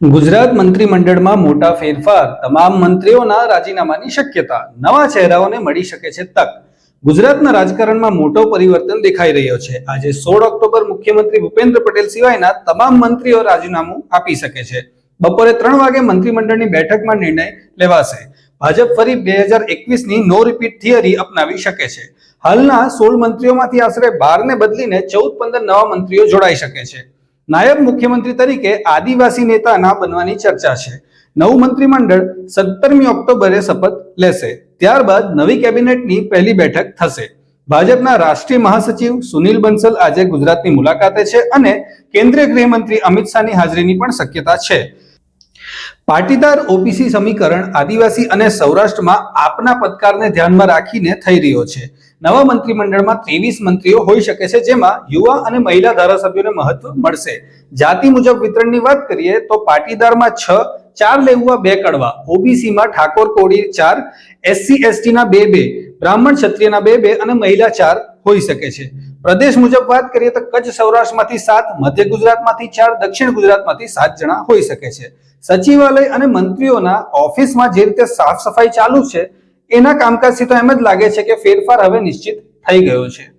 ગુજરાત મંત્રીમંડળમાં મોટા ફેરફાર, તમામ મંત્રીઓના રાજીનામાની શક્યતા, નવા ચહેરાઓને મળી શકે છે તક. ગુજરાતના રાજકારણમાં મોટો પરિવર્તન દેખાઈ રહ્યો છે. આજે સોળ ઓક્ટોબર મુખ્યમંત્રી ભૂપેન્દ્ર પટેલ સિવાયના તમામ મંત્રીઓ રાજીનામું આપી શકે છે. બપોરે ત્રણ વાગે મંત્રીમંડળની બેઠકમાં નિર્ણય લેવાશે. ભાજપ ફરી બે હજાર એકવીસની નો રિપીટ થિયરી અપનાવી શકે છે. હાલના સોળ મંત્રીઓમાંથી આશરે બારને બદલીને ચૌદ પંદર નવા મંત્રીઓ જોડાઈ શકે છે. નાયબ મુખ્યમંત્રી તરીકે આદિવાસી નેતાના બનવાની ચર્ચા છે. નવું મંત્રીમંડળ સત્તરમી ઓક્ટોબરે શપથ લેશે. ત્યારબાદ નવી કેબિનેટની પહેલી બેઠક થશે. ભાજપના રાષ્ટ્રીય મહાસચિવ સુનિલ બંસલ આજે ગુજરાતની મુલાકાતે છે અને કેન્દ્રીય ગૃહમંત્રી અમિત શાહની હાજરીની પણ શક્યતા છે. પાટીદાર ઓબીસી સમીકરણ આદિવાસી અને સૌરાષ્ટ્રમાં આપના પદકારને ધ્યાનમાં રાખીને થઈ રહ્યો છે. નવા મંત્રીમંડળમાં ત્રેવીસ મંત્રીઓ હોઈ શકે છે જેમાં યુવા અને મહિલા ધારાસભ્યોને મહત્વ મળશે. જાતિ મુજબ વિતરણની વાત કરીએ તો પાટીદારમાં છ, ચાર લેવવા બે કડવા. ઓબીસીમાં ઠાકોર કોડી ચાર એસસી એસટીના બે બે, બ્રાહ્મણ ક્ષત્રિયના બે બે અને મહિલા ચાર હોઈ શકે છે. પ્રદેશ મુજબ વાત કરીએ તો કચ્છ સૌરાષ્ટ્રમાંથી સાત, મધ્ય ગુજરાતમાંથી ચાર, દક્ષિણ ગુજરાતમાંથી સાત જણા હોઈ શકે છે. સચિવાલય અને મંત્રીઓના ઓફિસમાં જે રીતે સાફ સફાઈ ચાલુ છે, એના કામકાજથી તો એમ જ લાગે છે કે ફેરફાર હવે નિશ્ચિત થઈ ગયો છે.